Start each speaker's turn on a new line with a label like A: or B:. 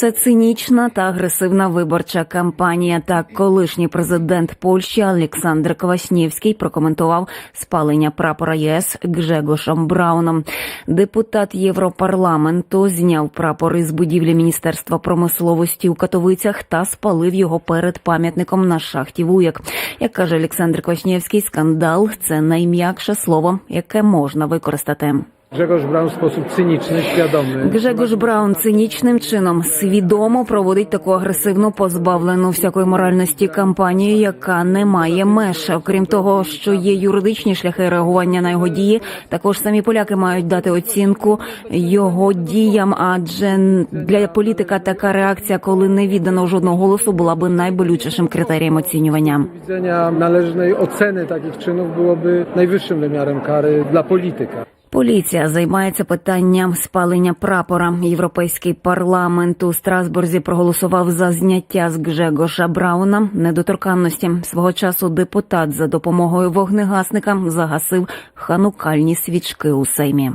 A: Це цинічна та агресивна виборча кампанія. Так, колишній президент Польщі Олександр Кваснєвський прокоментував спалення прапора ЄС Гжегошем Брауном. Депутат Європарламенту зняв прапор із будівлі Міністерства промисловості у Катовицях та спалив його перед пам'ятником на шахті Вуяк. Як каже Олександр Кваснєвський, скандал це найм'якше слово, яке можна використати.
B: Grzegorz Braun w sposób cyniczny, świadomy.
A: Гжегош Браун цинічним чином свідомо проводить таку агресивну позбавлену всякої моральності кампанію, яка не має меж. Окрім того, що є юридичні шляхи реагування на його дії, також самі поляки мають дати оцінку його діям. Адже для політика така реакція, коли не віддано жодного голосу, була би найболючішим критерієм оцінювання.
B: Widzenia należnej oceny takich czynów byłoby najwyższym wymiarem kary dla polityka.
A: Поліція займається питанням спалення прапора. Європейський парламент у Страсбурзі проголосував за зняття з Гжегоша Брауна недоторканності. Свого часу депутат за допомогою вогнегасника загасив ханукальні свічки у сеймі.